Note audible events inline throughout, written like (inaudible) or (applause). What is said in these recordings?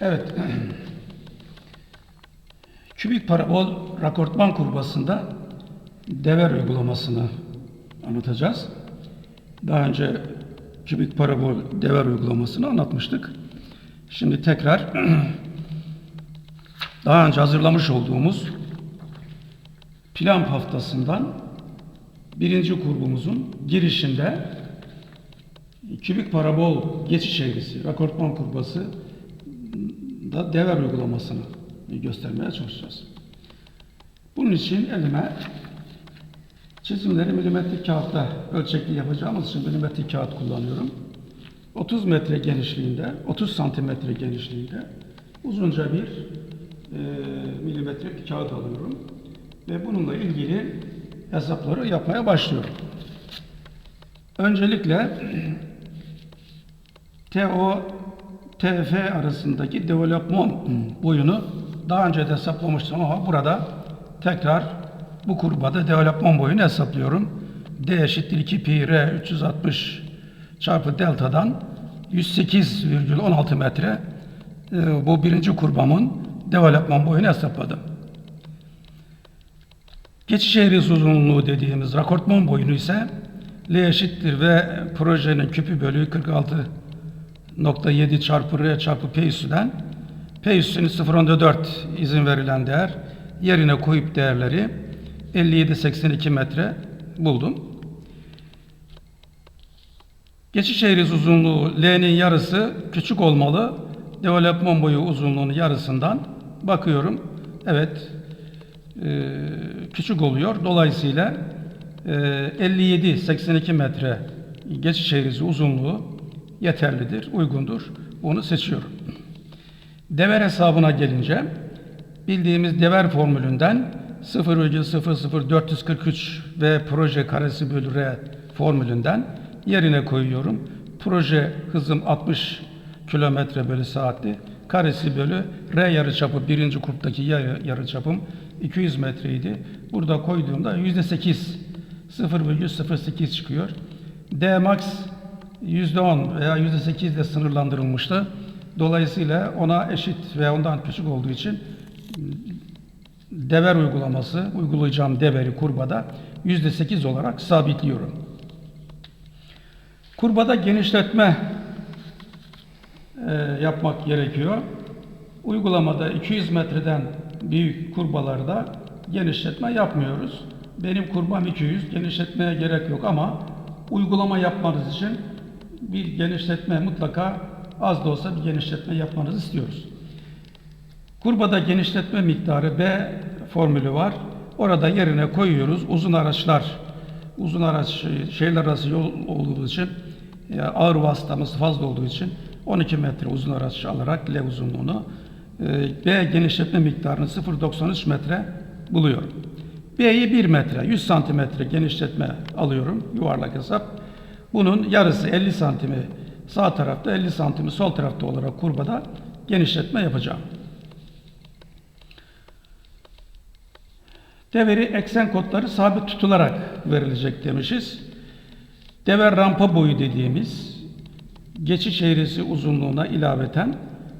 Evet. Kübik parabol rakortman kurbasında dever uygulamasını anlatacağız. Daha önce kübik parabol dever uygulamasını anlatmıştık. Şimdi tekrar (clears throat) daha önce hazırlamış olduğumuz plan haftasından birinci kurbumuzun girişinde kübik parabol geçiş eğrisi, rakortman kurbası da dever uygulamasını göstermeye çalışacağız. Bunun için elime çizimleri milimetrik kağıtta ölçekli yapacağımız için milimetrik kağıt kullanıyorum. 30 metre genişliğinde, 30 santimetre genişliğinde uzunca bir e, milimetrik kağıt alıyorum ve bununla ilgili hesapları yapmaya başlıyorum. Öncelikle (clears throat) TO TF arasındaki developman boyunu daha önce de hesaplamıştım ama burada tekrar bu kurbada developman boyunu hesaplıyorum. D eşittir 2 pi r 360 çarpı delta'dan 108,16 metre e, bu birinci kurbamın developman boyunu hesapladım. Geçiş eğrisi uzunluğu dediğimiz rakortman boyunu ise L eşittir ve projenin küpü bölü 46.7 çarpı R çarpı P üssüden P üssünün 0.4 izin verilen değer yerine koyup değerleri 57.82 metre buldum. Geçiş eğrisi uzunluğu L'nin yarısı küçük olmalı. Developman boyu uzunluğunun yarısından bakıyorum. Evet, e, küçük oluyor. Dolayısıyla e, 57-82 metre geçiş eğrisi uzunluğu yeterlidir, uygundur. Onu seçiyorum. Dever hesabına gelince bildiğimiz dever formülünden 0,00443 ve proje karesi bölü r formülünden yerine koyuyorum. Proje hızım 60 kilometre bölü saatti. Karesi bölü r yarıçapı birinci kurptaki yarı, yarıçapım 200 metreydi. Burada koyduğumda yüzde 8 0,08 çıkıyor. D max 10 veya yüzde 8 ile sınırlandırılmıştı. Dolayısıyla ona eşit veya ondan küçük olduğu için dever uygulaması, uygulayacağım deveri kurbada yüzde 8 olarak sabitliyorum. Kurbada genişletme e, yapmak gerekiyor. Uygulamada 200 metreden büyük kurbalarda genişletme yapmıyoruz. Benim kurbam 200, genişletmeye gerek yok ama uygulama yapmanız için bir genişletme mutlaka az da olsa bir genişletme yapmanızı istiyoruz. Kurbada genişletme miktarı B formülü var. Orada yerine koyuyoruz. Uzun araçlar, uzun araç şehirler arası yol olduğu için ağır vasıtamız fazla olduğu için 12 metre uzun araç alarak L uzunluğunu e, B genişletme miktarını 0.93 metre buluyorum. B'yi 1 metre, 100 santimetre genişletme alıyorum, yuvarlak hesap. Bunun yarısı 50 santimi sağ tarafta, 50 santimi sol tarafta olarak kurbada genişletme yapacağım. Deveri eksen kodları sabit tutularak verilecek demişiz. Dever rampa boyu dediğimiz geçiş eğrisi uzunluğuna ilaveten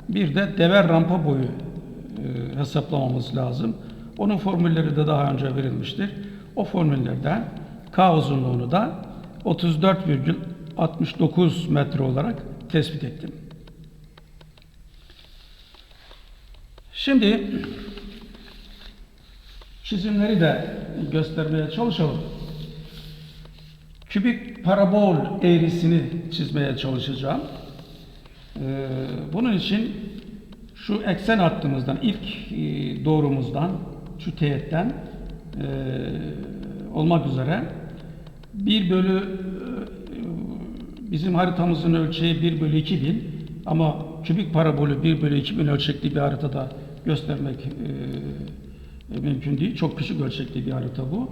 bir de dever rampa boyu e, hesaplamamız lazım. Onun formülleri de daha önce verilmiştir. O formüllerden K uzunluğunu da 34,69 metre olarak tespit ettim. Şimdi çizimleri de göstermeye çalışalım. Kübik parabol eğrisini çizmeye çalışacağım. Ee, bunun için şu eksen hattımızdan, ilk e, doğrumuzdan, şu teğetten e, olmak üzere 1 bölü e, bizim haritamızın ölçeği 1 bölü 2000 ama kübik parabolü 1 bölü 2000 ölçekli bir haritada göstermek e, mümkün değil. Çok küçük ölçekli bir harita bu.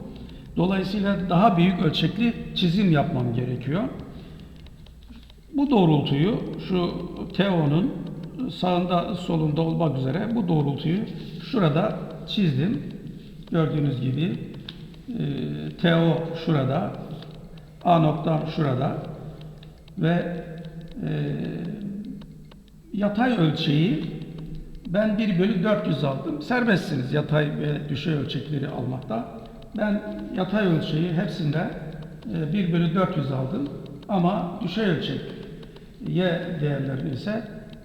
Dolayısıyla daha büyük ölçekli çizim yapmam gerekiyor. Bu doğrultuyu şu TO'nun sağında solunda olmak üzere bu doğrultuyu şurada çizdim. Gördüğünüz gibi e, TO şurada, A noktam şurada ve e, yatay ölçeği Ben 1 bölü 400 aldım. Serbestsiniz yatay ve düşey ölçekleri almakta. Ben yatay ölçeği hepsinde e, 1 bölü 400 aldım. Ama düşey ölçek y değerlerini ise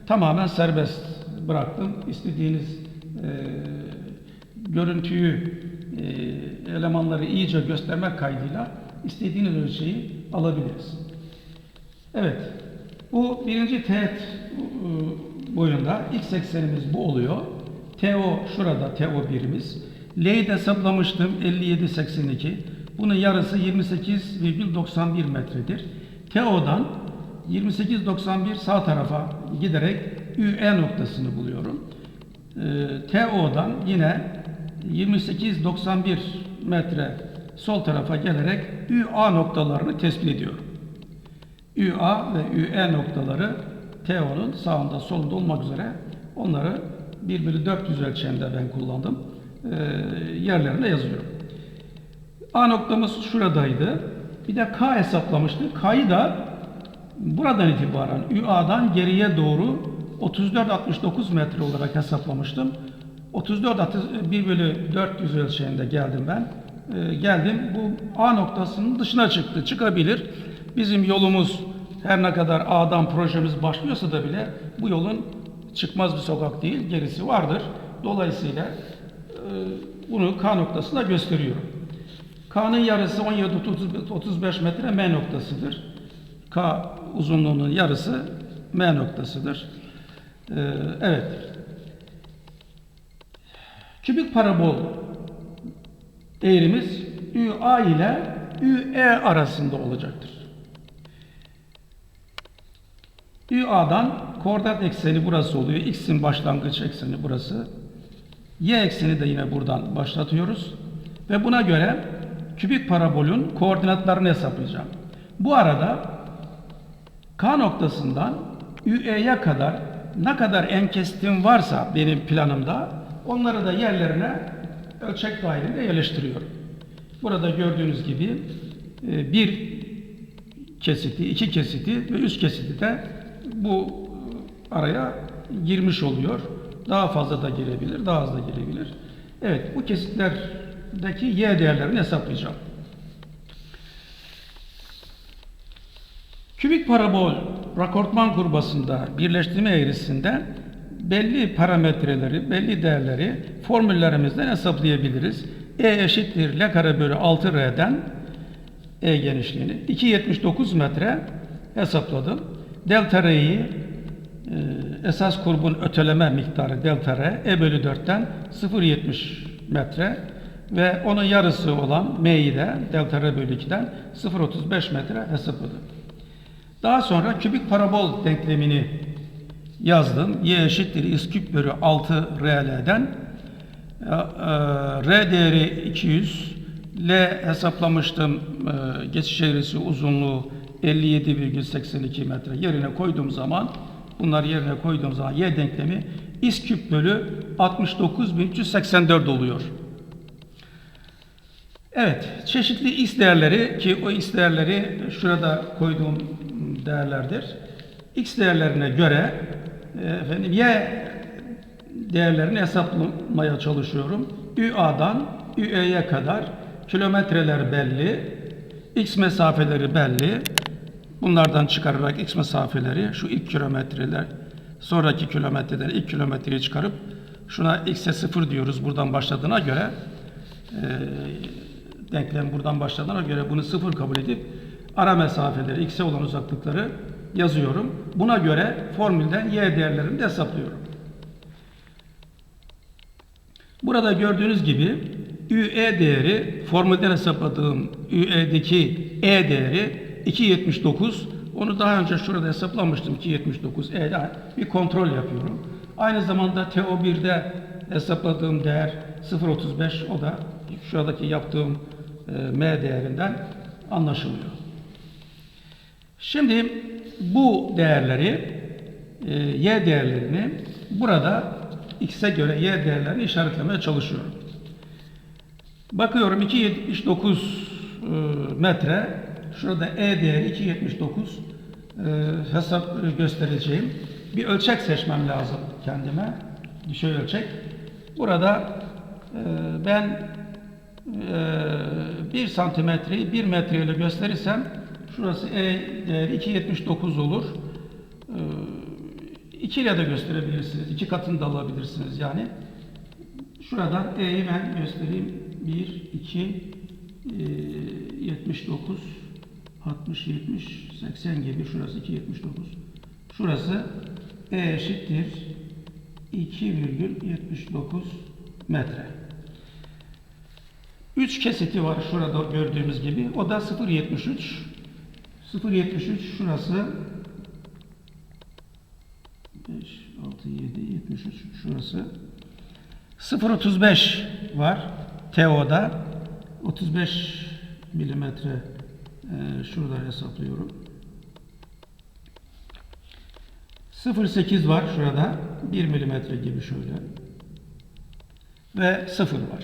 tamamen serbest bıraktım. İstediğiniz e, görüntüyü, e, elemanları iyice göstermek kaydıyla istediğiniz ölçeği alabiliriz. Evet, bu birinci teğet e, boyunda x eksenimiz bu oluyor. TO şurada TO birimiz. L'yi de hesaplamıştım 57.82. Bunun yarısı 28,91 metredir. TO'dan 28.91 sağ tarafa giderek UE noktasını buluyorum. Ee, TO'dan yine 28.91 metre sol tarafa gelerek UA noktalarını tespit ediyorum. UA ve UE noktaları TO'nun sağında solunda olmak üzere onları 1 bölü 400 ölçeğinde ben kullandım. Ee, yerlerine yazıyorum. A noktamız şuradaydı. Bir de K hesaplamıştık. K'yı da buradan itibaren UA'dan geriye doğru 34-69 metre olarak hesaplamıştım. 34 1 bölü 400 ölçeğinde geldim ben. Ee, geldim. Bu A noktasının dışına çıktı. Çıkabilir. Bizim yolumuz her ne kadar A'dan projemiz başlıyorsa da bile bu yolun çıkmaz bir sokak değil. Gerisi vardır. Dolayısıyla e, bunu K noktasında gösteriyorum. K'nın yarısı 17-35 metre M noktasıdır. K uzunluğunun yarısı M noktasıdır. Ee, evet. Kübik parabol eğrimiz UA ile UE arasında olacaktır. UA'dan koordinat ekseni burası oluyor. X'in başlangıç ekseni burası. Y ekseni de yine buradan başlatıyoruz. Ve buna göre kübik parabolün koordinatlarını hesaplayacağım. Bu arada K noktasından UE'ye kadar ne kadar en kestim varsa benim planımda onları da yerlerine ölçek dahilinde yerleştiriyorum. Burada gördüğünüz gibi e, bir kesiti, iki kesiti ve üç kesiti de bu araya girmiş oluyor. Daha fazla da girebilir, daha az da girebilir. Evet, bu kesitlerdeki y değerlerini hesaplayacağım. Kübik parabol rakortman kurbasında birleştirme eğrisinde belli parametreleri, belli değerleri formüllerimizden hesaplayabiliriz. E eşittir L kare bölü 6R'den E genişliğini 2.79 metre hesapladım. Delta R'yi e, esas kurbun öteleme miktarı delta R E bölü 4'ten 0.70 metre ve onun yarısı olan M'yi de delta R bölü 2'den 0.35 metre hesapladım. Daha sonra kübik parabol denklemini yazdım. Y eşittir x küp bölü 6 RL'den e, R değeri 200 L hesaplamıştım e, geçiş eğrisi uzunluğu 57,82 metre yerine koyduğum zaman bunları yerine koyduğum zaman Y denklemi x küp bölü 69.384 oluyor. Evet, çeşitli x değerleri ki o x değerleri şurada koyduğum değerlerdir. X değerlerine göre efendim y değerlerini hesaplamaya çalışıyorum. UA'dan UE'ye kadar kilometreler belli, x mesafeleri belli. Bunlardan çıkararak x mesafeleri şu ilk kilometreler, sonraki kilometreler ilk kilometreyi çıkarıp şuna x'e sıfır diyoruz buradan başladığına göre e, denklem buradan başladığına göre bunu sıfır kabul edip ara mesafeleri, x'e olan uzaklıkları yazıyorum. Buna göre formülden y değerlerini de hesaplıyorum. Burada gördüğünüz gibi UE değeri formülden hesapladığım UE'deki E değeri 2.79. Onu daha önce şurada hesaplamıştım 2.79 E'de bir kontrol yapıyorum. Aynı zamanda TO1'de hesapladığım değer 0.35 o da şuradaki yaptığım e, M değerinden anlaşılıyor. Şimdi bu değerleri e, y değerlerini burada x'e göre y değerlerini işaretlemeye çalışıyorum. Bakıyorum 2.79 e, metre şurada e değeri 2.79 e, hesap göstereceğim. Bir ölçek seçmem lazım kendime. düşey ölçek. Burada ben e, 1 santimetreyi 1 metre ile gösterirsem şurası E değeri 2.79 olur. E, 2 ile de gösterebilirsiniz. 2 katını da alabilirsiniz yani. Şuradan E'yi ben göstereyim. 1, 2, e, 79, 60, 70, 80 gibi. Şurası 2.79. Şurası E eşittir 2,79 metre. 3 kesiti var şurada gördüğümüz gibi. O da 0.73. 0.73 şurası 5, 6, 7, 73 şurası. 0.35 var TO'da. 35 milimetre e, şurada hesaplıyorum. 0.8 var şurada. 1 milimetre gibi şöyle. Ve 0 var.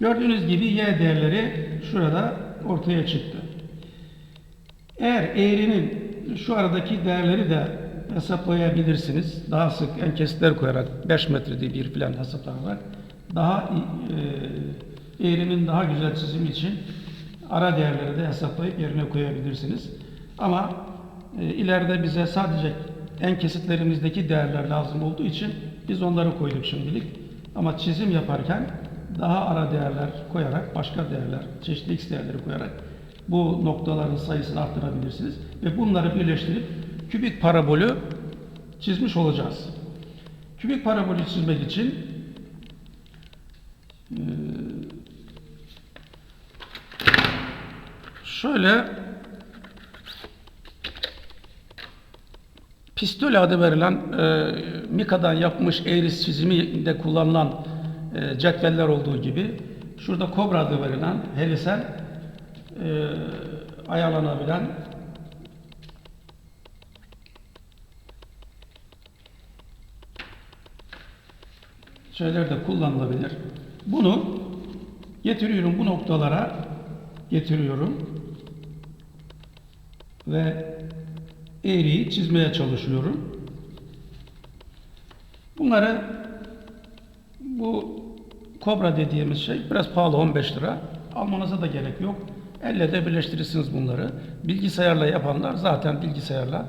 Gördüğünüz gibi y değerleri şurada ortaya çıktı. Eğer eğrinin şu aradaki değerleri de hesaplayabilirsiniz. Daha sık enkesitler koyarak 5 metrede bir filan hesaplayarak daha e, eğrinin daha güzel çizimi için ara değerleri de hesaplayıp yerine koyabilirsiniz. Ama e, ileride bize sadece en kesitlerimizdeki değerler lazım olduğu için biz onları koyduk şimdilik. Ama çizim yaparken daha ara değerler koyarak, başka değerler, çeşitli x değerleri koyarak bu noktaların sayısını arttırabilirsiniz. Ve bunları birleştirip kübik parabolü çizmiş olacağız. Kübik parabolü çizmek için şöyle Pistol adı verilen Mika'dan yapmış eğris çiziminde kullanılan e, cetveller olduğu gibi şurada kobra adı verilen helisel e, ayarlanabilen şeyler de kullanılabilir. Bunu getiriyorum bu noktalara getiriyorum ve eğriyi çizmeye çalışıyorum. Bunları bu kobra dediğimiz şey biraz pahalı 15 lira. Almanıza da gerek yok. Elle de birleştirirsiniz bunları. Bilgisayarla yapanlar zaten bilgisayarla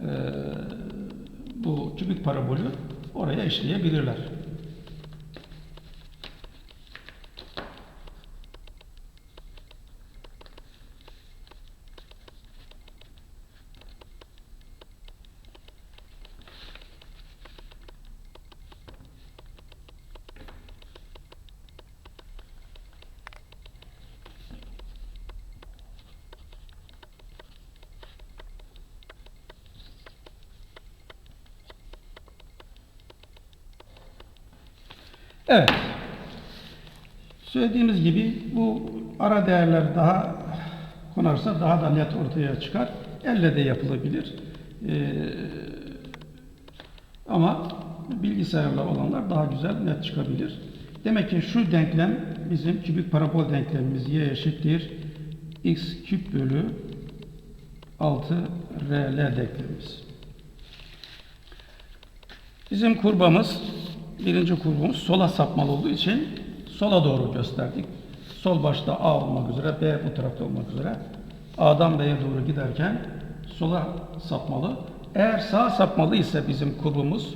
e, bu kübik parabolü oraya işleyebilirler. Evet. Söylediğimiz gibi bu ara değerler daha konarsa daha da net ortaya çıkar. Elle de yapılabilir. Ee, ama bilgisayarla olanlar daha güzel net çıkabilir. Demek ki şu denklem bizim kübik parabol denklemimiz y eşittir x küp bölü 6 rl denklemimiz. Bizim kurbamız birinci kurbumuz sola sapmalı olduğu için sola doğru gösterdik. Sol başta A olmak üzere, B bu tarafta olmak üzere A'dan B'ye doğru giderken sola sapmalı. Eğer sağa sapmalı ise bizim kurbumuz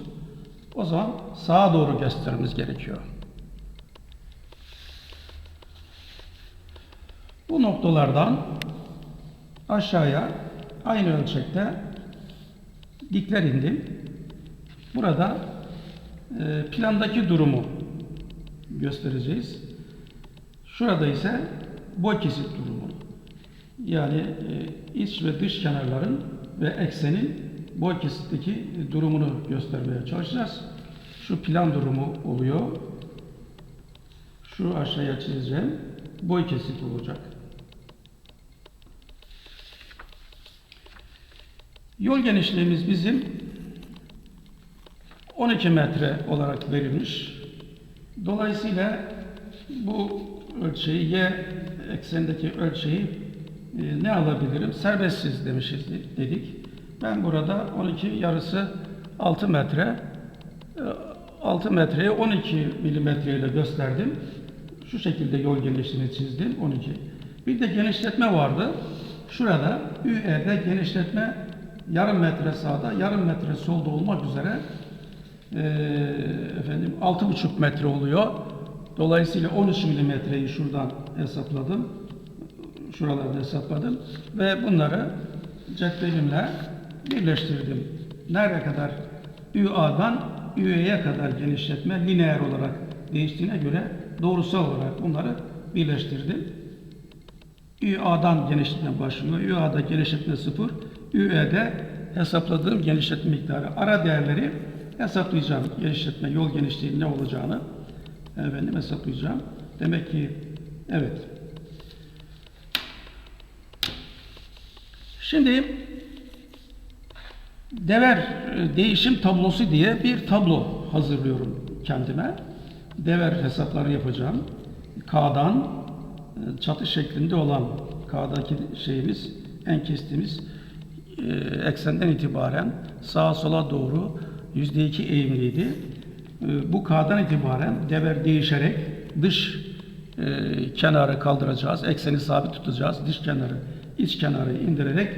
o zaman sağa doğru göstermemiz gerekiyor. Bu noktalardan aşağıya aynı ölçekte dikler indim. Burada plandaki durumu göstereceğiz. Şurada ise boy kesit durumu. Yani e, iç ve dış kenarların ve eksenin boy kesitteki durumunu göstermeye çalışacağız. Şu plan durumu oluyor. Şu aşağıya çizeceğim. Boy kesit olacak. Yol genişliğimiz bizim 12 metre olarak verilmiş. Dolayısıyla bu ölçeği y eksenindeki ölçeği e, ne alabilirim? Serbestsiz demişiz dedik. Ben burada 12 yarısı 6 metre 6 metreye 12 milimetre ile gösterdim. Şu şekilde yol genişliğini çizdim 12. Bir de genişletme vardı. Şurada ÜE'de genişletme yarım metre sağda, yarım metre solda olmak üzere eee efendim 6,5 metre oluyor. Dolayısıyla 13 milimetreyi şuradan hesapladım. Şuralarda hesapladım ve bunları cetvelimle birleştirdim. Nereye kadar? ÜA'dan ÜE'ye kadar genişletme lineer olarak değiştiğine göre doğrusal olarak bunları birleştirdim. ÜA'dan genişletme başlıyor. ÜA'da genişletme 0. ÜE'de hesapladığım genişletme miktarı. Ara değerleri hesaplayacağım. Genişletme, yol genişliği ne olacağını efendim hesaplayacağım. Demek ki evet. Şimdi Dever e, değişim tablosu diye bir tablo hazırlıyorum kendime. Dever hesapları yapacağım. K'dan e, çatı şeklinde olan K'daki şeyimiz en kestiğimiz e, eksenden itibaren sağa sola doğru yüzde iki eğimliydi. E, bu K'dan itibaren dever değişerek dış e, kenarı kaldıracağız. Ekseni sabit tutacağız. Dış kenarı, iç kenarı indirerek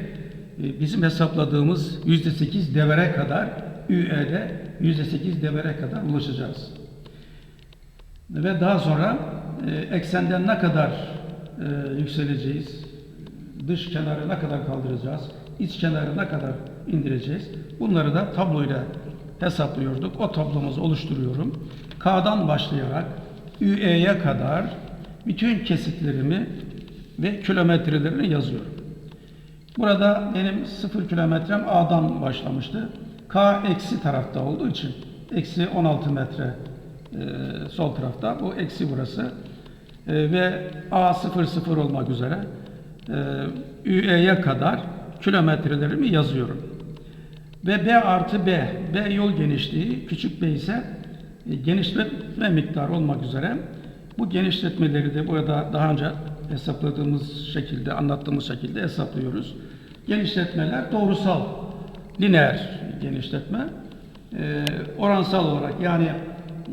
e, bizim hesapladığımız yüzde sekiz devere kadar ÜE'de yüzde sekiz devere kadar ulaşacağız. Ve daha sonra e, eksenden ne kadar e, yükseleceğiz, dış kenarı ne kadar kaldıracağız, iç kenarı ne kadar indireceğiz. Bunları da tabloyla hesaplıyorduk. O tablomuzu oluşturuyorum. K'dan başlayarak ÜE'ye kadar bütün kesitlerimi ve kilometrelerini yazıyorum. Burada benim sıfır kilometrem A'dan başlamıştı. K eksi tarafta olduğu için eksi 16 metre e, sol tarafta. Bu eksi burası. E, ve A 0 0 olmak üzere e, ÜE'ye kadar kilometrelerimi yazıyorum. Ve B artı B, B yol genişliği, küçük B ise e, genişletme miktarı olmak üzere bu genişletmeleri de burada daha önce hesapladığımız şekilde, anlattığımız şekilde hesaplıyoruz. Genişletmeler doğrusal, lineer genişletme. Ee, oransal olarak yani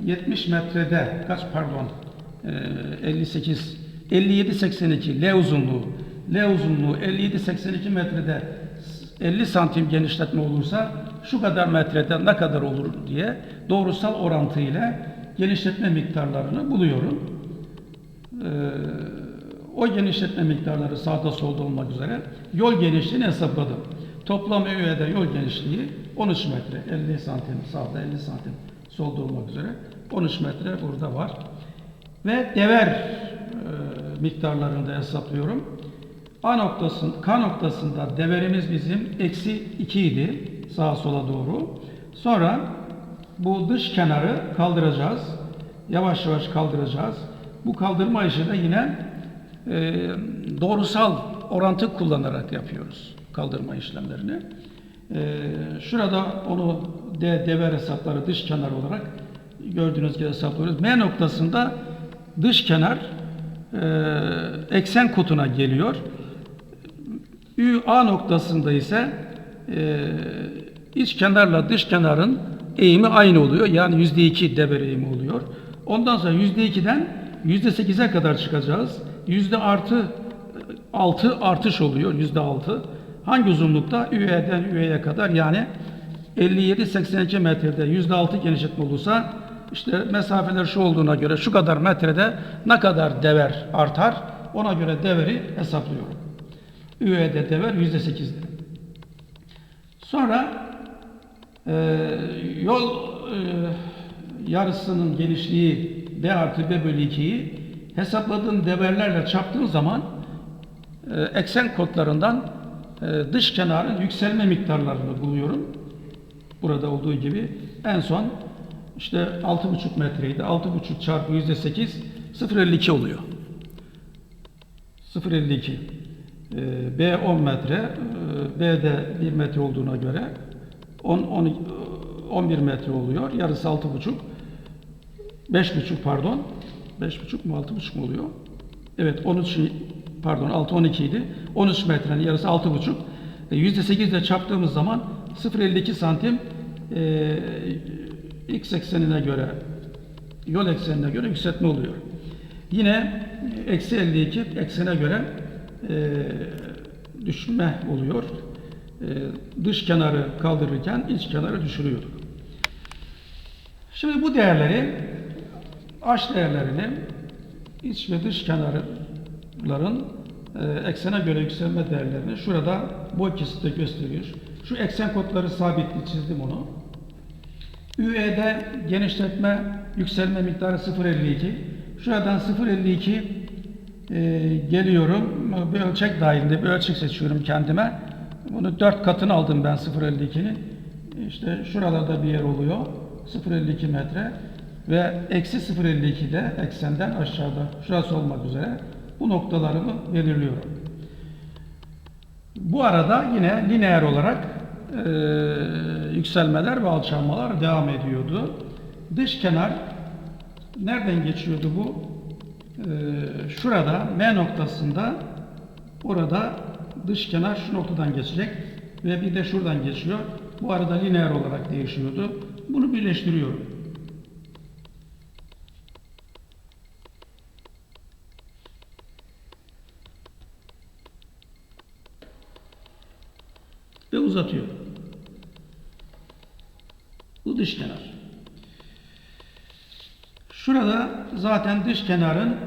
70 metrede kaç pardon e, 58 57 82 L uzunluğu L uzunluğu 57 82 metrede 50 santim genişletme olursa şu kadar metrede ne kadar olur diye doğrusal orantı ile genişletme miktarlarını buluyorum. Ee, o genişletme miktarları sağda solda olmak üzere yol genişliğini hesapladım. Toplam ÜE'de yol genişliği 13 metre. 50 santim sağda 50 santim solda olmak üzere 13 metre burada var. Ve dever e, miktarlarını da hesaplıyorum. A noktasında, K noktasında deverimiz bizim eksi 2 idi sağa sola doğru. Sonra bu dış kenarı kaldıracağız. Yavaş yavaş kaldıracağız. Bu kaldırma işi de yine e, doğrusal orantı kullanarak yapıyoruz kaldırma işlemlerini. E, şurada onu D, dever hesapları dış kenar olarak gördüğünüz gibi hesaplıyoruz. M noktasında dış kenar e, eksen kutuna geliyor. Ü A noktasında ise e, iç kenarla dış kenarın eğimi aynı oluyor. Yani yüzde iki dever eğimi oluyor. Ondan sonra yüzde ikiden yüzde sekize kadar çıkacağız. Yüzde artı altı artış oluyor. Yüzde altı. Hangi uzunlukta? Ü'den Ü'ye kadar yani 57-82 metrede yüzde altı genişletme olursa işte mesafeler şu olduğuna göre şu kadar metrede ne kadar dever artar ona göre deveri hesaplıyorum. Dever yüzde sekizde. Sonra e, yol e, yarısının genişliği B artı B bölü 2'yi hesapladığım deverlerle çarptığım zaman e, eksen kodlarından e, dış kenarın yükselme miktarlarını buluyorum. Burada olduğu gibi en son işte 6,5 metreydi. 6,5 çarpı yüzde 8 0,52 oluyor. 0,52. Ee, B 10 metre, e, B'de 1 metre olduğuna göre 10, 12, 11 metre oluyor. Yarısı 6,5. 5,5 pardon. 5,5 mu 6,5 mu oluyor? Evet 13 pardon 6 12 idi. 13 metrenin yarısı 6,5. E, %8 ile çarptığımız zaman 0,52 santim e, x eksenine göre yol eksenine göre yükseltme oluyor. Yine eksi 52 eksene göre e, düşme oluyor. E, dış kenarı kaldırırken iç kenarı düşürüyor. Şimdi bu değerleri H değerlerini iç ve dış kenarların e, eksene göre yükselme değerlerini şurada boy kesitte gösteriyor. Şu eksen kodları sabitli çizdim onu. ÜE'de genişletme yükselme miktarı 0.52. Şuradan 0.52 e, geliyorum. Bir ölçek dahilinde bir ölçek seçiyorum kendime. Bunu 4 katını aldım ben 0.52'nin. İşte şuralarda bir yer oluyor. 0.52 metre ve eksi 0.52'de eksenden aşağıda şurası olmak üzere bu noktalarımı belirliyorum. Bu arada yine lineer olarak e, yükselmeler ve alçalmalar devam ediyordu. Dış kenar nereden geçiyordu bu? E, şurada M noktasında orada dış kenar şu noktadan geçecek ve bir de şuradan geçiyor. Bu arada lineer olarak değişiyordu. Bunu birleştiriyorum. Ve uzatıyor. Bu dış kenar. Şurada zaten dış kenarın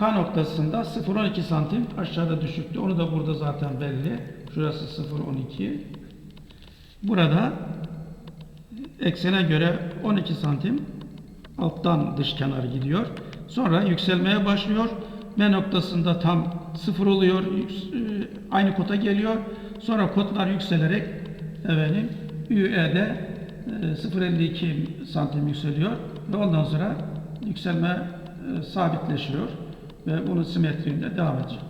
K noktasında 0.12 santim aşağıda düşüktü. Onu da burada zaten belli. Şurası 0.12. Burada eksene göre 12 santim alttan dış kenar gidiyor. Sonra yükselmeye başlıyor. M noktasında tam sıfır oluyor. yüks- e, Aynı kota geliyor. Sonra kodlar yükselerek efendim ÜE'de e, 0.52 santim yükseliyor ve ondan sonra yükselme e, sabitleşiyor ve bunun simetriğinde devam edecek.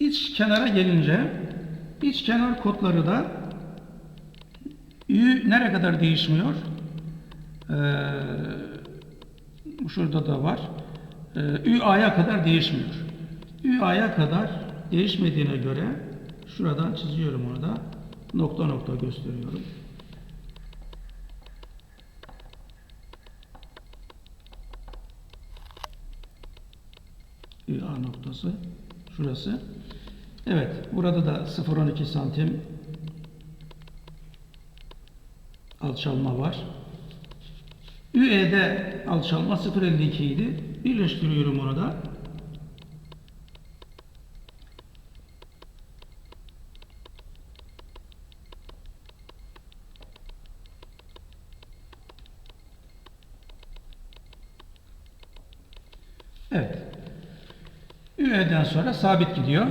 İç kenara gelince iç kenar kodları da Ü nereye kadar değişmiyor? Ee, şurada da var. Ee, Ü A'ya kadar değişmiyor. Ü A'ya kadar değişmediğine göre şuradan çiziyorum orada. Nokta nokta gösteriyorum. A noktası şurası. Evet, burada da 0.12 santim alçalma var. ÜE'de alçalma 0.52 idi. Birleştiriyorum onu da. Evet. ÜE'den sonra sabit gidiyor.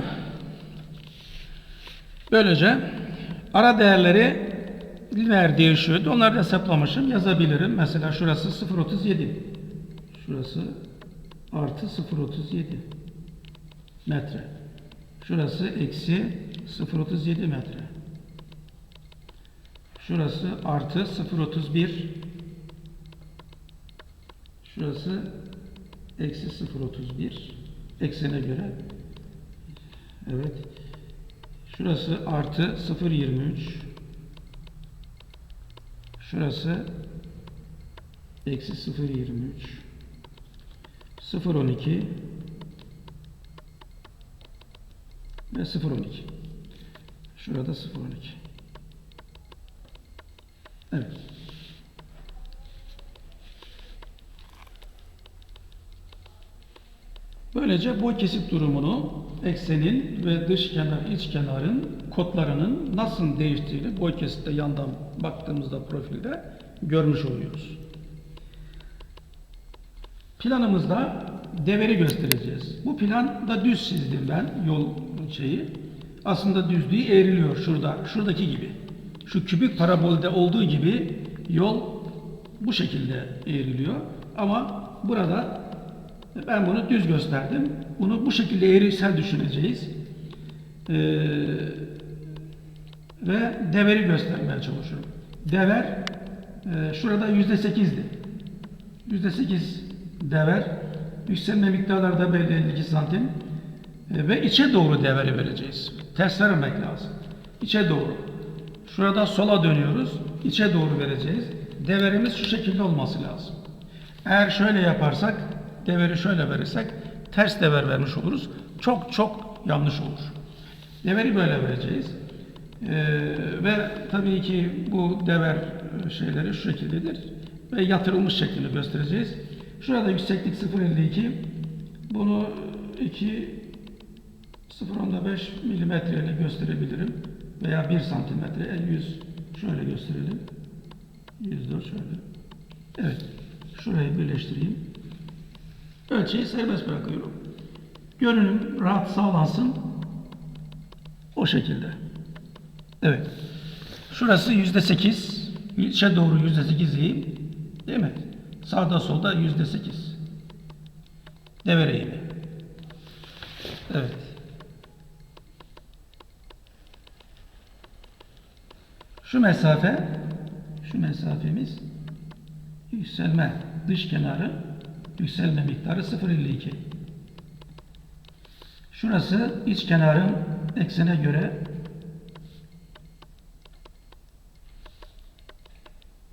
Böylece ara değerleri lineer değişiyordu. Onları hesaplamışım. Yazabilirim. Mesela şurası 0.37. Şurası artı 0.37 metre. Şurası eksi 0.37 metre. Şurası artı 0.31 Şurası eksi 0.31 eksene göre. Evet. Şurası artı 0.23 şurası eksi 0.23 0.12 ve 0.12 şurada 0.12 evet Böylece boy kesik durumunu eksenin ve dış kenar, iç kenarın kodlarının nasıl değiştiğini boy kesitte yandan baktığımızda profilde görmüş oluyoruz. Planımızda deveri göstereceğiz. Bu planda düz çizdim ben yol şeyi. Aslında düz değil eğriliyor şurada, şuradaki gibi. Şu kübik parabolde olduğu gibi yol bu şekilde eğriliyor. Ama burada ben bunu düz gösterdim. Bunu bu şekilde eğrisel düşüneceğiz. Ee, ve deveri göstermeye çalışıyorum. Dever e, şurada yüzde sekizdi. Yüzde sekiz dever. Yükselme miktarları da belli 52 santim. E, ve içe doğru deveri vereceğiz. Ters vermemek lazım. İçe doğru. Şurada sola dönüyoruz. içe doğru vereceğiz. Deverimiz şu şekilde olması lazım. Eğer şöyle yaparsak, deveri şöyle verirsek ters dever vermiş oluruz. Çok çok yanlış olur. Deveri böyle vereceğiz. Ee, ve tabii ki bu dever e, şeyleri şu şekildedir. Ve yatırılmış şeklini göstereceğiz. Şurada yükseklik 0.52. Bunu 2 0.5 milimetre ile gösterebilirim. Veya 1 santimetre, el yüz şöyle gösterelim. 104 şöyle. Evet. Şurayı birleştireyim. Ölçeyi serbest bırakıyorum. Görünüm rahat sağlansın. O şekilde. Evet. Şurası yüzde sekiz. İçe doğru yüzde sekiz eğim. Değil mi? Sağda solda yüzde sekiz. Devre eğimi. Evet. Şu mesafe, şu mesafemiz yükselme dış kenarı yükselme miktarı 0.52. Şurası iç kenarın eksene göre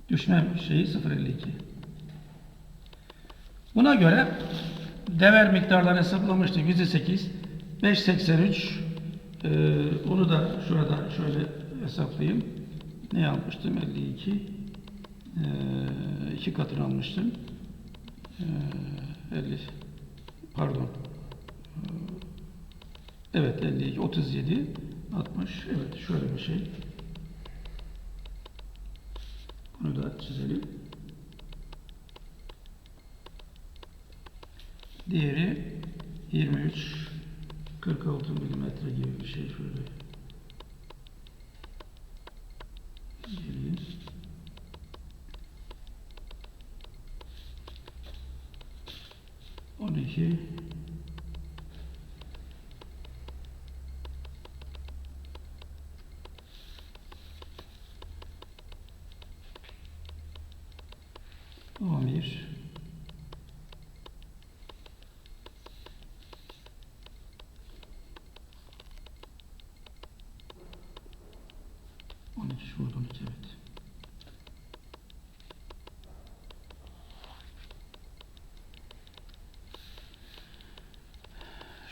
düşme şeyi 0.52. Buna göre dever miktarlarını hesaplamıştık. %8, 5.83 ee, onu da şurada şöyle hesaplayayım. Ne yapmıştım? 52 ee, iki katını almıştım. Ee, 50 pardon. Ee, Evet 52 37 60 evet şöyle bir şey. Bunu da çizelim. Diğeri 23 46 milimetre gibi bir şey şöyle. Geriye. On iki. On bir. On iki şurada on iki evet.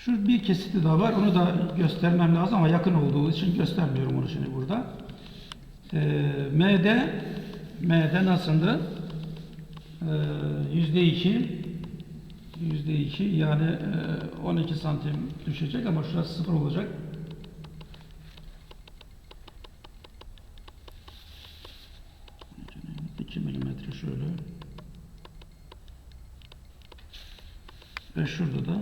Şu bir kesiti daha var. Onu da göstermem lazım ama yakın olduğu için göstermiyorum onu şimdi burada. Ee, M'de M'de nasıldı? Ee, Yüzde iki yüzde iki yani e, 12 santim düşecek ama şurası sıfır olacak. İki milimetre şöyle. Ve şurada da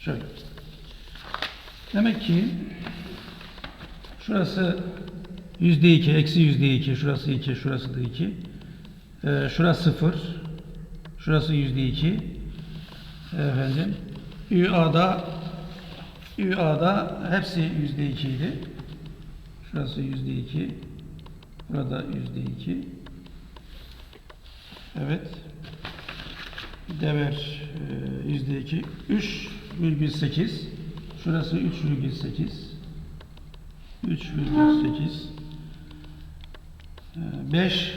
Şöyle. Demek ki şurası yüzde iki, eksi yüzde iki, şurası iki, şurası da iki. Ee, şurası sıfır, şurası yüzde iki. Efendim, ÜA'da ÜA'da hepsi yüzde ikiydi. Şurası yüzde iki, burada yüzde iki. Evet. Dever e, yüzde iki. 3,8. Şurası 3,8. 3,8. 5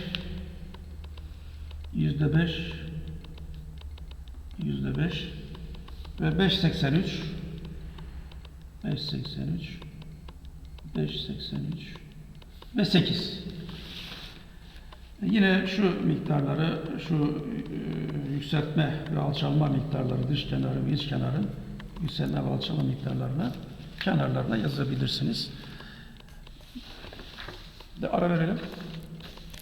yüzde 5 yüzde 5 ve 5,83 5,83 5,83 ve 8. Yine şu miktarları, şu e, yükseltme ve alçalma miktarları, dış kenarın, iç kenarın yükselme ve alçalma miktarlarını kenarlarına yazabilirsiniz. De ara verelim.